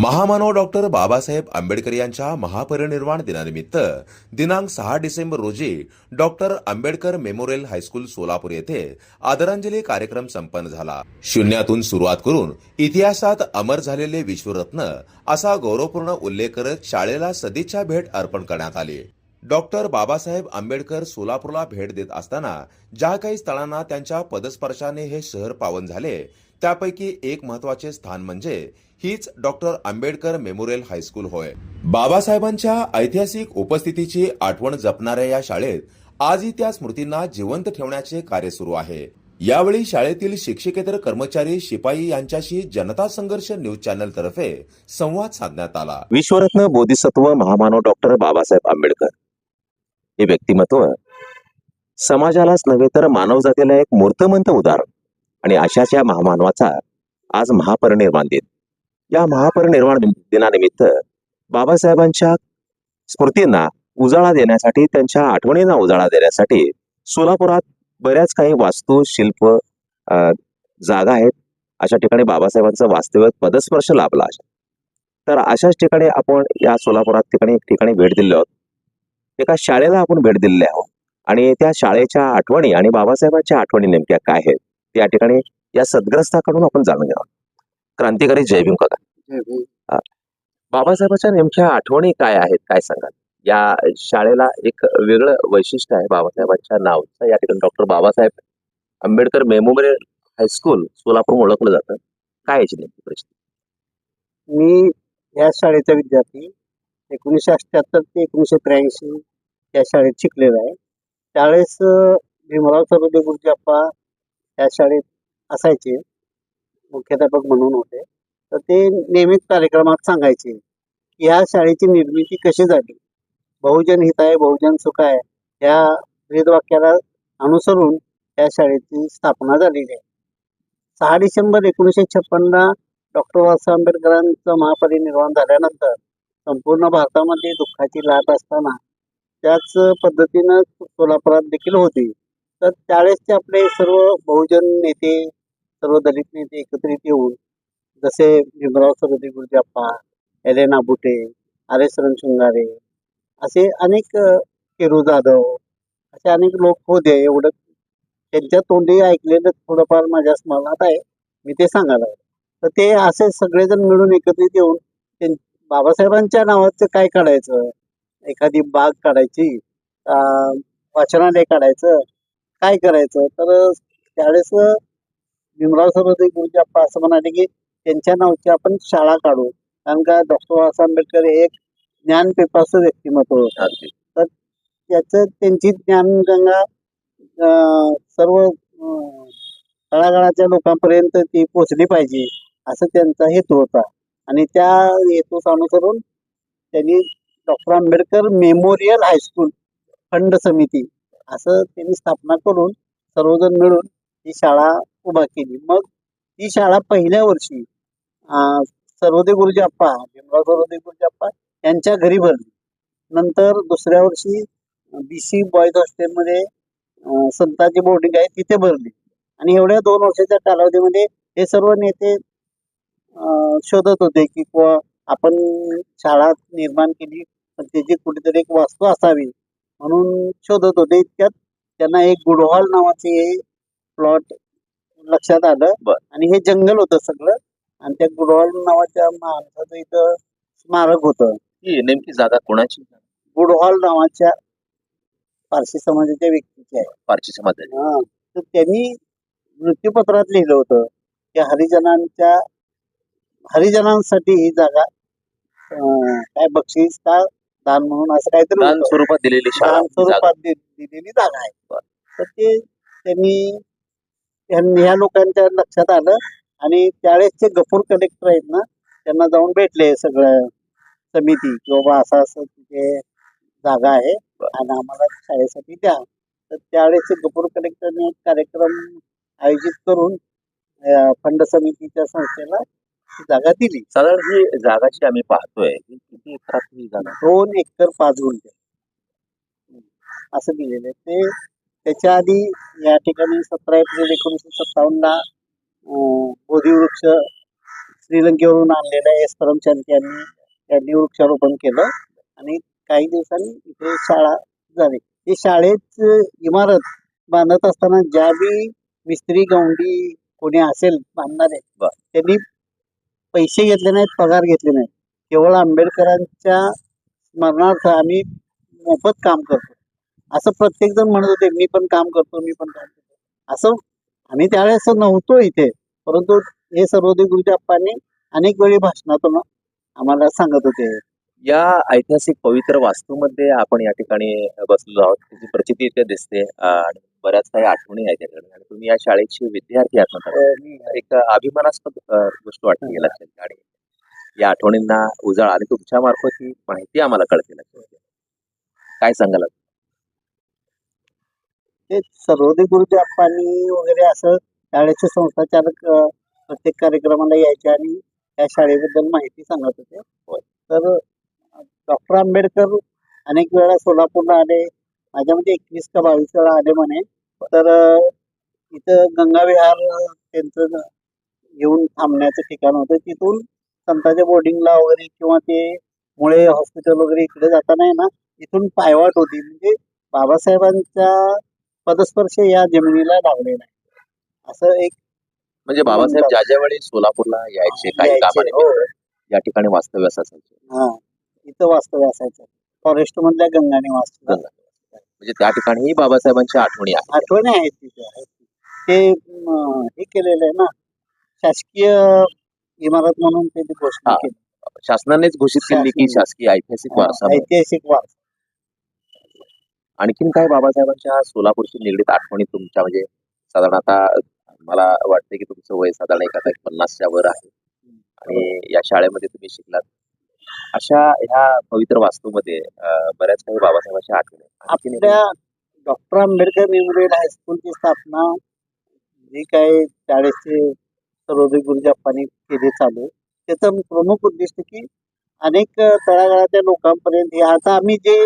महामानव डॉक्टर बाबासाहेब आंबेडकर यांच्या महापरिनिर्वाण दिनानिमित्त दिनांक सहा डिसेंबर रोजी doctor Ambedkar memorial high school Solapur येथे आदरांजली कार्यक्रम संपन्न झाला. शून्यातून सुरुवात करून इतिहासात अमर झालेले विश्वरत्न असा गौरवपूर्ण उल्लेख करत शाळेला सदिच्छा भेट अर्पण करण्यात आली. डॉक्टर बाबासाहेब आंबेडकर सोलापूरला भेट देत असताना ज्या काही स्थळांना त्यांच्या पदस्पर्शाने हे शहर पावन झाले त्यापैकी एक महत्त्वाचे स्थान म्हणजे हीच डॉक्टर आंबेडकर मेमोरियल हायस्कूल होय. बाबासाहेबांच्या ऐतिहासिक उपस्थितीची आठवण जपणाऱ्या या शाळेत आजही त्या स्मृतींना जिवंत ठेवण्याचे कार्य सुरू आहे. यावेळी शाळेतील शिक्षकेतर कर्मचारी शिपाई यांच्याशी जनता संघर्ष न्यूज चॅनल तर्फे संवाद साधण्यात आला. विश्वरत्न बोधिसत्व महामानव डॉक्टर बाबासाहेब आंबेडकर. हे व्यक्तिमत्व समाजालाच नव्हे तर मानवजातीला एक मूर्तमंत उदाहरण आणि अशाच्या महामानवाचा आज महापरिनिर्माण देत या महापरिनिर्वाण दिनानिमित्त बाबासाहेबांच्या स्मृतींना उजाळा देण्यासाठी त्यांच्या आठवणींना उजाळा देण्यासाठी सोलापुरात बऱ्याच काही वास्तू शिल्प जागा आहेत. अशा ठिकाणी बाबासाहेबांचं वास्तव्य पदस्पर्श लाभला तर अशाच ठिकाणी आपण या सोलापुरात ठिकाणी एक ठिकाणी भेट दिले आहोत. एका शाळेला आपण भेट दिलेले आहोत. आणि त्या शाळेच्या आठवणी आणि बाबासाहेबांच्या आठवणी नेमक्या काय आहेत त्या ठिकाणी या सद्ग्रस्ताकडून आपण जाणून घ्यावं क्रांतिकारी जय भीम काका. बाबासाहेबांच्या नेमक्या आठवणी काय आहेत काय सांगाल? या शाळेला एक वेगळं वैशिष्ट्य आहे बाबासाहेबांच्या नावाचं. या ठिकाणी doctor Babasaheb Ambedkar memorial high school Solapur ओळखलं जातं. काय याची नेमकी परिस्थिती? मी या शाळेचा विद्यार्थी एकोणीसशे अठ्ठ्याहत्तर ते एकोणीसशे त्र्याऐंशी या शाळेत शिकलेला आहे. त्यावेळेस भीमराव सरोदे गुरुजप्पा या शाळेत असायचे. मुख्याध्यापक म्हणून होते. तर ते नेहमीच कार्यक्रमात सांगायचे की शाळेची निर्मिती कशी झाली? बहुजन हित आहे बहुजन सुख आहे. या वेदवाक्याला अनुसरून या शाळेची स्थापना झालेली आहे. सहा डिसेंबर एकोणीसशे छप्पनला डॉक्टर बाबासाहेब आंबेडकरांचं महापरिनिर्वाण झाल्यानंतर संपूर्ण भारतामध्ये दुःखाची लाट असताना त्याच पद्धतीनं सोलापुरात देखील होती. तर त्यावेळेसचे आपले सर्व बहुजन नेते सर्व दलित नेते एकत्रित येऊन जसे Bhimrao Sarode Gurujappa Elena Bute R S Ranshringare असे अनेक अ, केरू जाधव असे अनेक लोक होते. एवढं त्यांच्या तोंडी ऐकलेलं थोडंफार माझ्या स्मरणात आहे. मी ते सांगायला तर ते असे सगळेजण मिळून एकत्रित येऊन त्यां- बाबासाहेबांच्या नावाचं काय काढायचं? एखादी बाग काढायची वाचनालय काढायचं काय करायचं? तर त्यावेळेस भीमराव सरोदे गुरुजप्पा असं म्हणाले की त्यांच्या नावची आपण शाळा काढू. कारण का डॉक्टर बाबासाहेब आंबेडकर हे एक ज्ञानपिपासू व्यक्तिमत्व होतं. तर त्याचं त्यांची ज्ञानगंगा सर्व तळागाळाच्या लोकांपर्यंत ती पोचली पाहिजे असं त्यांचा हेतू होता. आणि त्या हेतूस अनुसरून त्यांनी doctor Ambedkar memorial high school fund समिती असं त्यांनी स्थापना करून सर्वजण मिळून ही शाळा उभा केली. मग ही शाळा पहिल्या वर्षी सर्वोदय सरोदे गुरुजप्पा भीमराव गुरुजी गुरुजप्पा यांच्या घरी भरली. नंतर दुसऱ्या वर्षी बी सी बॉयज हॉस्टेलमध्ये संतांची बोर्डिंग आहे तिथे भरली. आणि एवढ्या दोन वर्षाच्या कालावधीमध्ये हे सर्व नेते अं, शोधत होते की किंवा आपण शाळा निर्माण केली पण त्याची कुठेतरी एक वास्तू असावी म्हणून शोधत होते. इतक्यात त्यांना एक गुडहॉल नावाचे प्लॉट लक्षात आलं बर. आणि हे जंगल होतं सगळं आणि त्या गुडहॉल नावाच्या माणसाचं इथं स्मारक होतं ही नेमकी जागा कोणाची गुडहॉल नावाच्या पारशी समाजाच्या व्यक्तीचे आहे पारशी समाजाची हा. तर त्यांनी मृत्यूपत्रात लिहिलं होतं की हरिजनांच्या हरिजनांसाठी ही जागा अं, काय बक्षीस का दान म्हणून असं काहीतरी दान होतं. स्वरूपात दिलेली शाळा दान ही जागा. स्वरूपात दि- दिलेली जागा आहे तर ते त्यांनी त्यां- ह्या लोकांच्या लक्षात आलं. आणि त्यावेळेसचे गफूर कलेक्टर आहेत ना त्यांना जाऊन भेटले सगळं समिती की बाबा असं असं तिथे जागा आहे आणि आम्हाला शाळेसाठी द्या. तर त्यावेळेसचे गफूर कलेक्टरने एक कार्यक्रम आयोजित करून फंड समितीच्या संस्थेला ती जागा दिली. साधारण ही जागा जी आम्ही पाहतोय. किती एकरात ही जागा दोन एकर पाच गुंठे. असं दिलेलं ते त्याच्या आधी या ठिकाणी सतरा एप्रिल एकोणीसशे सत्तावन्नला बोधिवृक्ष श्रीलंकेवरून आणलेल्या एस परमचंद यांनी त्यांनी वृक्षारोपण केलं आणि काही दिवसांनी इथे शाळा झाली. ही शाळेत इमारत बांधत असताना ज्या बी मिस्त्री गवंडी कोणी असेल बांधणारे. त्यांनी पैसे घेतले नाहीत पगार घेतले नाहीत. केवळ आंबेडकरांच्या स्मरणार्थ आम्ही मोफत काम करतो. असं प्रत्येक जण म्हणत होते मी पण काम करतो मी पण काम करतो. असं. आम्ही त्यावेळेस नव्हतो इथे. परंतु हे सर्वोदय गुरुजी अप्पांनी अनेक वेळी भाषणातून आम्हाला सांगत होते. या ऐतिहासिक पवित्र वास्तूमध्ये आपण या ठिकाणी बसलेलो आहोत. त्याची प्रचिती इथे दिसते. आणि बऱ्याच काही आठवणी आहेत या ठिकाणी आणि तुम्ही या शाळेचे विद्यार्थी आहात मी एक अभिमानास्पद गोष्ट वाटते गेला आणि या आठवणींना उजाळा आणि तुमच्या मार्फत ही माहिती आम्हाला कळते. काय सांगाल? ते सर्वोदय गुरुजी अप्पांनी वगैरे असं शाळेचे संस्थाचालक प्रत्येक कार्यक्रमाला यायचे आणि त्या शाळेबद्दल माहिती सांगत होते. तर डॉक्टर आंबेडकर अनेक वेळा सोलापूरला आले माझ्यामध्ये एकवीस का बावीस वेळा आले म्हणे. तर इथं गंगा विहार अं, त्यांचं येऊन थांबण्याचं ठिकाण होतं. तिथून संतांच्या बोर्डिंगला वगैरे किंवा ते मुळे हॉस्पिटल वगैरे इकडे जाताना आहे ना इथून पायवाट होती. म्हणजे बाबासाहेबांच्या पदस्पर्श या जमिनीला लागलेला आहे असं एक म्हणजे बाबासाहेब ज्या ज्या वेळी सोलापूरला यायचे काही कामाने हो. या ठिकाणी वास्तव्यास असायचे हा इथं वास्तव्य असायचं फॉरेस्ट मधल्या गंगाने वास्तव्य गंगा. म्हणजे त्या ठिकाणी बाबासाहेबांची आठवणी आहेत आठवणी आहेत तिथे. ते हे केलेलं आहे ना शासकीय इमारत म्हणून त्यांची घोषणा. केली शासनानेच घोषित केली की. शासकीय ऐतिहासिक वारसा. ऐतिहासिक वारसा आणखीन काय बाबासाहेबांच्या सोलापूरशी निगडीत आठवणी तुमच्या? म्हणजे साधारण आता मला वाटतं की तुमचं वय साधारण एखादा पन्नासच्या वर आहे. आणि या शाळेमध्ये तुम्ही शिकलात. अशा ह्या पवित्र वास्तूमध्ये बऱ्याच काही बाबासाहेबांच्या आठवणी आपल्या डॉक्टर आंबेडकर मेमोरियल हायस्कूलची स्थापना जी काय शाळेचे सर्वोदय गुरुजप्पांनी केले चालू. त्याचं प्रमुख उद्दिष्ट की अनेक तळागाळातल्या लोकांपर्यंत आता आम्ही जे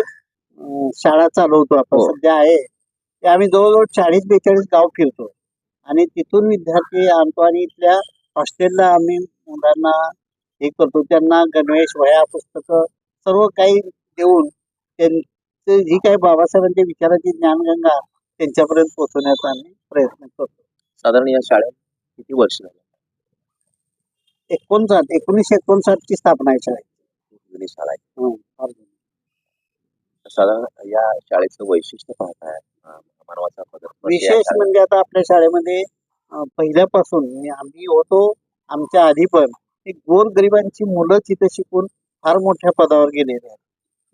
शाळा चालवतो आपण. हो. सध्या आहे. ते आम्ही जवळजवळ चाळीस बेचाळीस गाव फिरतो. आणि तिथून विद्यार्थी आणतो आणि इथल्या हॉस्टेलला आम्ही मुलांना हे करतो. त्यांना गणवेश वह्या पुस्तकं सर्व काही देऊन त्यां जी काही बाबासाहेबांच्या विचाराची ज्ञानगंगा त्यांच्यापर्यंत पोहोचवण्याचा आम्ही प्रयत्न करतो. साधारण या शाळेत किती वर्ष झाली? एकोणसाठ एकोणीसशे एकोणसाठ ची स्थापना आहे शाळेची. जुनी शाळा आहे हं. साधारण या शाळेचं वैशिष्ट्य पाहताय मानवाचा पदर विशेष म्हणजे आता आपल्या शाळेमध्ये अं, पहिल्यापासून मी- आम्ही होतो आमच्या आधी पण एक गोरगरिबांची मुलं तिथे शिकून फार मोठ्या पदावर गेलेले आहेत.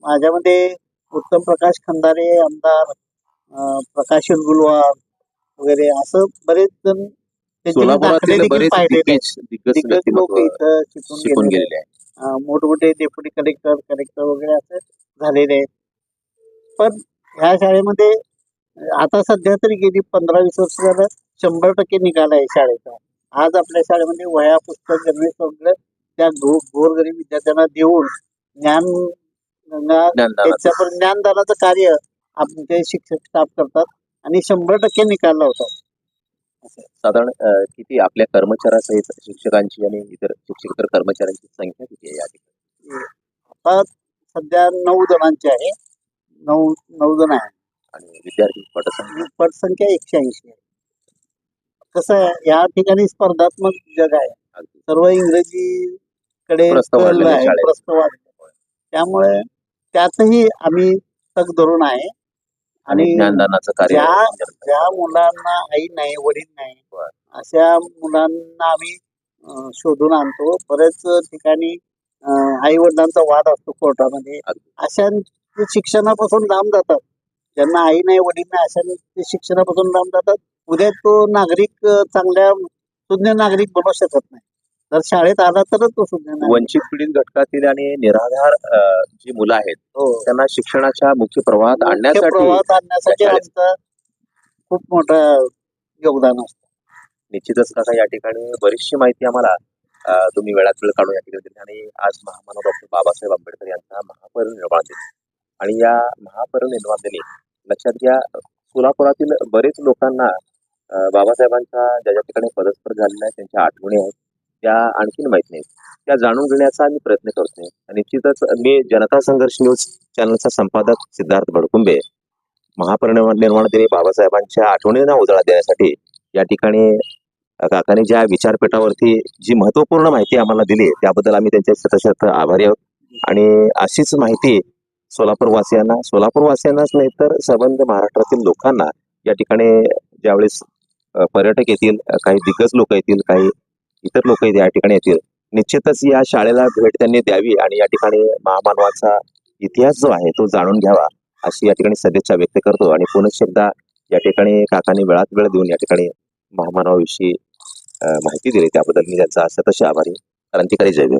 माझ्यामध्ये उत्तम प्रकाश खंदारे आमदार अं, प्रकाश गुलवार वगैरे असं बरेच जण त्यांचे मी दाखले सोलापुरातील देखील बरेच पाहिलेले आहेत. दिग्गज दिग्गज दिग्गज लोक व्यक्तिमत्व इथं शिकून शिकून गेलेले गेलेले आहे अं, मोठमोठे डेप्युटी कलेक्टर कलेक्टर वगैरे असं झालेले आहेत. पण ह्या शाळेमध्ये आता सध्या तरी गेली पंधरा वीस वर्ष झालं शंभर टक्के निकाल आहे शाळेचा. आज आपल्या शाळेमध्ये वह्या पुस्तक गणवेश वगैरे त्या गो गोरगरीब विद्यार्थ्यांना देऊन ज्ञान. त्यांच्यापर्यंत ज्ञानदानाचं कार्य आमचे शिक्षक स्टाफ करतात आणि शंभर टक्के निकाल लावतात. साधारण किती आपल्या कर्मचाऱ्यासहित शिक्षकांची आणि इतर शिक्षक कर्मचाऱ्यांची संख्या किती आहे या ठिकाणी? आता सध्या नऊ जणांची आहे. नऊ नऊ जण आहे आणि विद्यार्थी पटसंख्या. पटसंख्या एकशे ऐंशी आहे. कसं आहे या ठिकाणी स्पर्धात्मक जग आहे. अगदी. सर्व इंग्रजी कडे प्रस्ताव कल वाढलेले आहे शाळेत. प्रस्ताव वाढलेले. त्यामुळे त्यातही आम्ही तग धरून आहे. आणि आणि ज्ञानदानाचं कार्य ज्या ज्या मुलांना आई नाही वडील नाही बरं. अशा मुलांना आम्ही अं, शोधून आणतो. बरेच ठिकाणी आई वडिलांचा वाद असतो कोर्टामध्ये. अगदी. अशा ते शिक्षणापासून लांब जातात. ज्यांना आई नाही वडील नाही अशा ते शिक्षणापासून लांब जातात. उद्या तो नागरिक चांगल्या सुज्ञ नागरिक बनू शकत नाही. जर शाळेत आला तरच तो सुज्ञ नागरिक. वंचित पीडित घटकातील आणि निराधार जी मुलं आहेत हो. त्यांना शिक्षणाच्या मुख्य प्रवाहात आणण्यासाठी प्रवाहात आणण्यासाठी आमचं खूप मोठं योगदान असतं. निश्चितच काका या ठिकाणी बरीचशी माहिती आम्हाला तुम्ही वेळात वेळ काढून या ठिकाणी दिली आणि आज महामानव डॉक्टर बाबासाहेब आंबेडकर यांचा महापरिनिर्वाण दिन. आणि या महापरिनिर्वाण लक्षात घ्या सोलापुरातील बरेच लोकांना बाबासाहेबांच्या बाबासाहेबांचा ज्या ज्या ठिकाणी पदस्पर झालेला आहे त्यांच्या आठवणी आहेत त्या आणखीन माहीत नाहीत. त्या जाणून घेण्याचा मी प्रयत्न करतोय आणि निश्चितच मी जनता संघर्ष न्यूज चॅनलचा संपादक सिद्धार्थ भडकुंबे महापरिनिर्वाण निर्माण दिनी बाबासाहेबांच्या आठवणींना उजाळा देण्यासाठी या ठिकाणी काकाने काकांनी ज्या विचारपीठावरती जी महत्त्वपूर्ण माहिती आम्हाला दिली त्याबद्दल आम्ही त्यांचे शतशत आभारी आहोत. आणि अशीच माहिती सोलापूर वासियांना सोलापूर वासियांनाच नाही तर संबंध महाराष्ट्रातील लोकांना या ठिकाणी ज्यावेळेस पर्यटक येतील काही दिग्गज लोक येतील काही इतर लोक या ठिकाणी येतील निश्चितच या शाळेला भेट त्यांनी द्यावी आणि या ठिकाणी महामानवाचा इतिहास जो आहे तो जाणून घ्यावा अशी या ठिकाणी सदिच्छा व्यक्त करतो आणि पुनश्च एकदा या ठिकाणी काकांनी वेळात वेळ देऊन या ठिकाणी महामानवाविषयी माहिती दिली. त्याबद्दल मी त्यांचा शतश आभारी क्रांतिकारी जयवीर